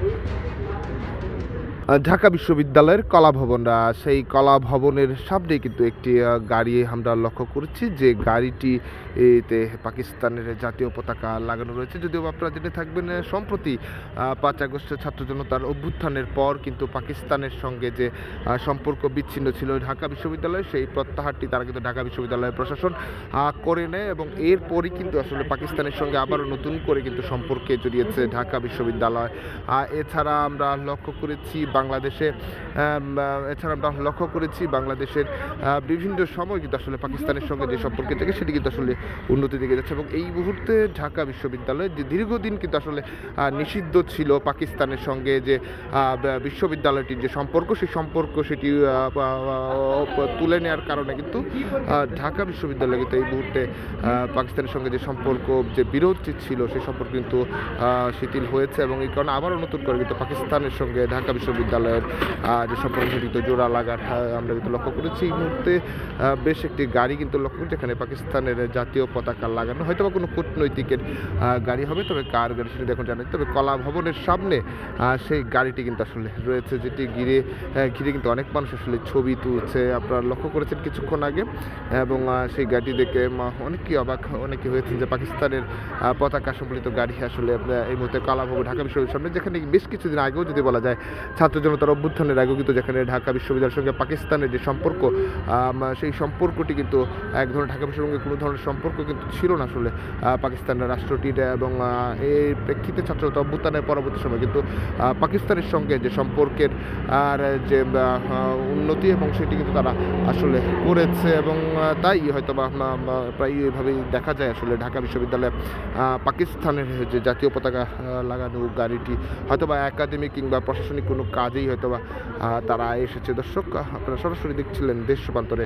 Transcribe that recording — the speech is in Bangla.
Thank you. ঢাকা বিশ্ববিদ্যালয়ের কলা ভবন সেই কলা ভবনের সামনে কিন্তু একটি গাড়ি আমরা লক্ষ্য করেছি। যে গাড়িটি, এতে পাকিস্তানের জাতীয় পতাকা লাগানো রয়েছে। যদিও আপনারা জেনে থাকবেন সম্প্রতি পাঁচ আগস্ট ছাত্র জনতার অভ্যুত্থানের পর কিন্তু পাকিস্তানের সঙ্গে যে সম্পর্ক বিচ্ছিন্ন ছিল ঢাকা বিশ্ববিদ্যালয়, সেই প্রত্যাহারটি তারা কিন্তু ঢাকা বিশ্ববিদ্যালয়ের প্রশাসন করে নেয় এবং এরপরই কিন্তু আসলে পাকিস্তানের সঙ্গে আবারও নতুন করে কিন্তু সম্পর্কে জড়িয়েছে ঢাকা বিশ্ববিদ্যালয়। এছাড়া আমরা লক্ষ্য করেছি বাংলাদেশে এছাড়া আমরা লক্ষ্য করেছি বাংলাদেশের বিভিন্ন সময় কিন্তু আসলে পাকিস্তানের সঙ্গে যে সম্পর্ক থেকে সেটি কিন্তু আসলে উন্নতি দিকে যাচ্ছে এবং এই মুহূর্তে ঢাকা বিশ্ববিদ্যালয় যে দীর্ঘদিন কিন্তু আসলে নিষিদ্ধ ছিল পাকিস্তানের সঙ্গে যে বিশ্ববিদ্যালয়টির যে সম্পর্ক, সেই সম্পর্ক সেটি তুলে নেওয়ার কারণে কিন্তু ঢাকা বিশ্ববিদ্যালয় কিন্তু এই মুহূর্তে পাকিস্তানের সঙ্গে যে সম্পর্ক, যে বিরোধ ছিল সেই সম্পর্ক কিন্তু শিথিল হয়েছে এবং এই কারণে আবারও নতুন করে কিন্তু পাকিস্তানের সঙ্গে ঢাকা বিশ্ববিদ্যালয়ের আহ, যে সম্পর্ক জোড়া লাগার আমরা কিন্তু লক্ষ্য করেছি এই মুহূর্তে বেশ একটি গাড়ি কিন্তু লক্ষ্য করছি এখানে পাকিস্তানের জাতীয় পতাকা লাগানো হয়তো বা কোনো কূটনৈতিকের গাড়ি হবে তবে কার গাড়ি সেটি এখন জানাই। তবে কলা ভবনের সামনে সেই গাড়িটি কিন্তু আসলে রয়েছে যেটি ঘিরে ঘিরে কিন্তু অনেক মানুষ আসলে ছবি তুলছে। আপনারা লক্ষ্য করেছেন কিছুক্ষণ আগে এবং সেই গাড়ি দেখে অনেকেই অবাক অনেকে হয়েছেন যে পাকিস্তানের পতাকা সম্বলিত গাড়ি আসলে এই মুহূর্তে কালাভবন ঢাকা বিশ্ববিদ্যালয়ের সামনে যেখানে বেশ কিছুদিন আগেও যদি বলা যায় ছাত্র জনতার অভ্যুত্থানের আগেও কিন্তু যেখানে ঢাকা বিশ্ববিদ্যালয়ের সঙ্গে পাকিস্তানের যে সম্পর্ক সেই সম্পর্কটি কিন্তু এক ধরনের ঢাকা বিশ্ববিদ্যালয়ের সঙ্গে কোনো ধরনের সম্পর্ক কিন্তু ছিল না আসলে। পাকিস্তানের রাষ্ট্রটির এবং এই প্রেক্ষিতে ছাত্র জনতা অভ্যুত্থানের পরবর্তী সময় কিন্তু পাকিস্তানের সঙ্গে যে সম্পর্কের, আর যে উন্নতি এবং সেটি কিন্তু তারা আসলে করেছে এবং তাই হয়তো বা প্রায় এইভাবেই দেখা যায় আসলে ঢাকা বিশ্ববিদ্যালয়ে পাকিস্তানের যে জাতীয় পতাকা লাগানো গাড়িটি হয়তো বা একাডেমিক কিংবা প্রশাসনিক কোনো কাজেই হয়তো বা তারা এসেছে। দর্শক আপনারা সরাসরি দেখছিলেন দেশ রূপান্তরে